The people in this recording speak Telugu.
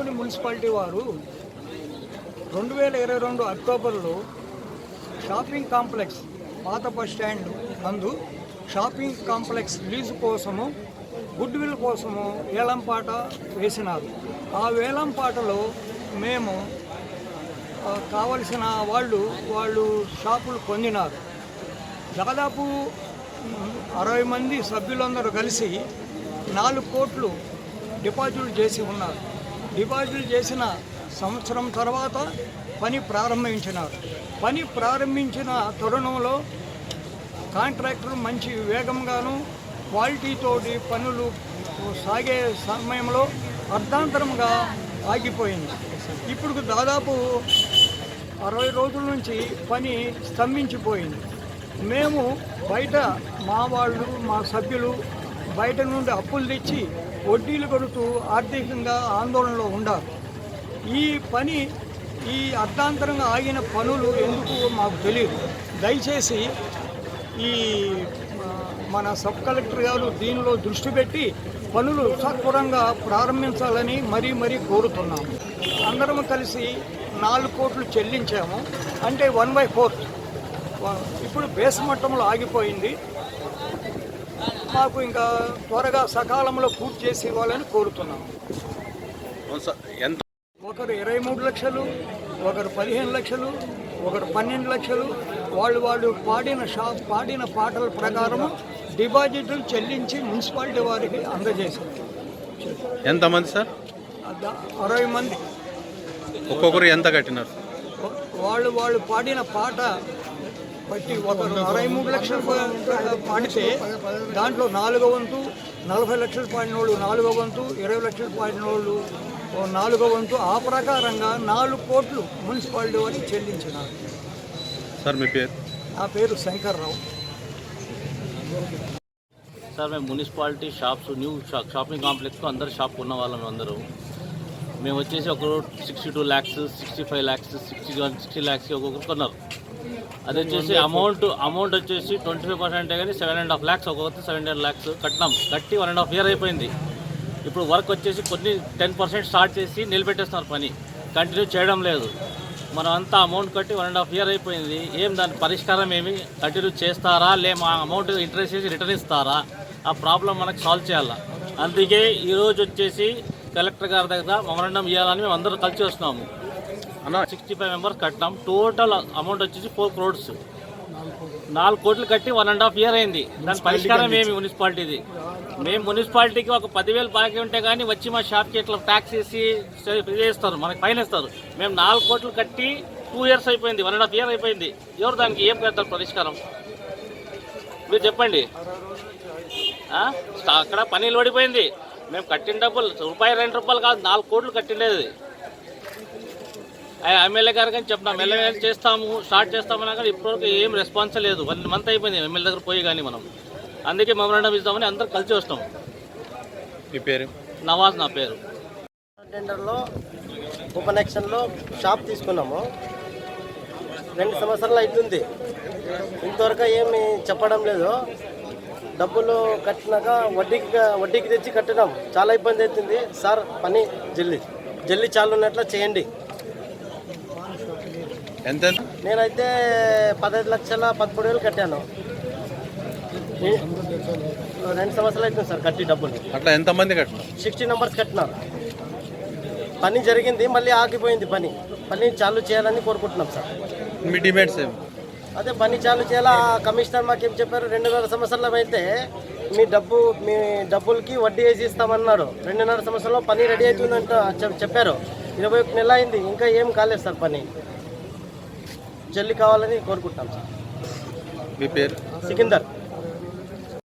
ఆదోని మున్సిపాలిటీ వారు రెండు వేల ఇరవై రెండు అక్టోబర్లో షాపింగ్ కాంప్లెక్స్ పాత బస్ స్టాండ్ నందు షాపింగ్ కాంప్లెక్స్ లీజు కోసము గుడ్ విల్ కోసము వేలంపాట వేసినారు. ఆ వేలంపాటలో మేము కావలసిన వాళ్ళు వాళ్ళు షాపులు పొందినారు. దాదాపు అరవై మంది సభ్యులందరూ కలిసి నాలుగు కోట్లు డిపాజిట్లు చేసి ఉన్నారు. డిపాజిట్లు చేసిన సంవత్సరం తర్వాత పని ప్రారంభించినారు. పని ప్రారంభించిన తరుణంలో కాంట్రాక్టర్ మంచి వేగంగాను క్వాలిటీతోటి పనులు సాగే సమయంలో అర్ధాంతరంగా ఆగిపోయింది. ఇప్పుడు దాదాపు అరవై రోజుల నుంచి పని స్తంభించిపోయింది. మేము బయట మా వాళ్ళు మా సభ్యులు బయట నుండి అప్పులు తెచ్చి వడ్డీలు కడుతూ ఆర్థికంగా ఆందోళనలో ఉండాలి. ఈ పని ఈ అర్ధాంతరంగా ఆగిన పనులు ఎందుకు మాకు తెలియదు. దయచేసి ఈ మన సబ్ కలెక్టర్ గారు దీనిలో దృష్టి పెట్టి పనులు సత్వరంగా ప్రారంభించాలని మరీ మరీ కోరుతున్నాము. అందరం కలిసి నాలుగు కోట్లు చెల్లించాము. అంటే వన్ బై ఫోర్త్ ఇప్పుడు బేస్ మట్టంలో ఆగిపోయింది. మాకు ఇంకా త్వరగా సకాలంలో పూర్తి చేసి ఇవ్వాలని సార్ ఎంత? ఒకరు ఇరవై మూడు లక్షలు ఒకరు పదిహేను లక్షలు ఒకరు పన్నెండు లక్షలు వాళ్ళు వాళ్ళు పాడిన షా పాడిన పాటల ప్రకారం డిపాజిట్లు చెల్లించి మున్సిపాలిటీ వారికి అందజేశారు. ఎంతమంది సార్? అరవై మంది. ఒక్కొక్కరు ఎంత కట్టినారు? వాళ్ళు వాళ్ళు పాడిన పాట బట్టి ఒకరు అరవై మూడు లక్షలు పాడితే దాంట్లో నాలుగో వంతు నలభై లక్షలు పాడిన వాళ్ళు నాలుగో వంతు ఇరవై లక్షలు పాడిన వాళ్ళు నాలుగో వంతు. ఆ ప్రకారంగా నాలుగు కోట్లు మున్సిపాలిటీ వారికి చెల్లించినారు. సార్ మీ పేరు? నా పేరు శంకర్రావు. సార్ మేము మున్సిపాలిటీ షాప్స్ న్యూ షా షాపింగ్ కాంప్లెక్స్లో అందరు షాప్ ఉన్న వాళ్ళం అందరూ. మేము వచ్చేసి ఒకరు sixty two lakhs sixty five lakhs sixty one sixty lakhs ఒక్కొక్కరు కొన్నారు. అది వచ్చేసి అమౌంట్ అమౌంట్ వచ్చేసి ట్వంటీ ఫైవ్ పర్సెంట్ కానీ సెవెన్ అండ్ హాఫ్ ల్యాక్స్ ఒక్కొక్కటి సెవెన్ అండ్ ల్యాక్స్ కట్టినాం. కట్టి వన్ అండ్ హాఫ్ ఇయర్ అయిపోయింది. ఇప్పుడు వర్క్ వచ్చేసి కొన్ని టెన్ పర్సెంట్ స్టార్ట్ చేసి నిలబెట్టేస్తున్నారు పని. కంటిన్యూ చేయడం లేదు. మనం అంతా అమౌంట్ కట్టి వన్ అండ్ హాఫ్ ఇయర్ అయిపోయింది. ఏం దాని పరిష్కారం ఏమి? కంటిన్యూ చేస్తారా? లే మా అమౌంట్ ఇంట్రెస్ట్ చేసి రిటర్న్ ఇస్తారా? ఆ ప్రాబ్లం మనకు సాల్వ్ చేయాలా? అందుకే ఈరోజు వచ్చేసి కలెక్టర్ గారి దగ్గర మెమరాండం ఇవ్వాలని మేము అందరూ కలిసి వస్తున్నాము. అన్న సిక్స్టీ ఫైవ్ మెంబర్స్ కట్టినాం. టోటల్ అమౌంట్ వచ్చేసి ఫోర్ క్రోడ్స్ నాలుగు కోట్లు కట్టి వన్ అండ్ హాఫ్ ఇయర్ అయింది. దాని పరిష్కారం ఏమి? మున్సిపాలిటీది మేము మున్సిపాలిటీకి ఒక పదివేలు బాకీ ఉంటే కానీ వచ్చి మా షాప్కి ఇట్లా ట్యాక్స్ వేసి చేస్తారు. మనకి ఫైన్ ఇస్తారు. మేము నాలుగు కోట్లు కట్టి టూ ఇయర్స్ అయిపోయింది. వన్ అండ్ హాఫ్ ఇయర్ అయిపోయింది. ఎవరు దానికి ఏం పెడతారు పరిష్కారం? మీరు చెప్పండి. అక్కడ పని ఓడిపోయింది మేము కట్టిన డబ్బులు రూపాయి రెండు రూపాయలు కాదు నాలుగు కోట్లు కట్టిండేది. ఎమ్మెల్యే గారు కానీ చెప్పినాం ఎమ్మెల్యే గారు చేస్తాము స్టార్ట్ చేస్తామన్నా కానీ ఇప్పటివరకు ఏం రెస్పాన్స్ లేదు. వన్ మంత్ అయిపోయింది ఎమ్మెల్యే దగ్గర పోయి కానీ మనం. అందుకే మెమరాండం ఇద్దామని అందరు కలిసి వస్తాం. మీ పేరు? నవాజ్ నా పేరు. టెండర్లో ఉపనెక్షన్లో షాప్ తీసుకున్నాము. రెండు సంవత్సరాలు అవుతుంది ఇంతవరకు ఏమి చెప్పడం లేదు. డబ్బులు కట్టినాక వడ్డీకి వడ్డీకి తెచ్చి కట్టినాం. చాలా ఇబ్బంది అవుతుంది. సార్ పని జల్లి జల్లి చాలు ఉన్నట్లు చేయండి. ఎంత? నేనైతే పదహైదు లక్షల పదమూడు వేలు కట్టాను. రెండు సంవత్సరాలు అవుతుంది సార్ కట్టి డబ్బులు. అట్లా ఎంతమంది కట్టినారు? సిక్స్టీ నెంబర్స్ కట్టినారు. పని జరిగింది మళ్ళీ ఆగిపోయింది పని. పని చాలు చేయాలని కోరుకుంటున్నాం సార్. మీ డిమాండ్స్ ఏమి? అదే పని చాలు చేయాలా ఆ కమిషనర్ మాకేం చెప్పారు రెండున్నర సంవత్సరాలు అయితే మీ డబ్బు మీ డబ్బులకి వడ్డీ వేసి ఇస్తామన్నారు. రెండున్నర సంవత్సరంలో పని రెడీ అవుతుందంట చెప్- చెప్పారు. ఇరవై ఒక నెల అయింది ఇంకా ఏం కాలేదు సార్ పని. జల్లి కావాలని కోరుకుంటున్నాం సార్. మీ పేరు? సికిందర్.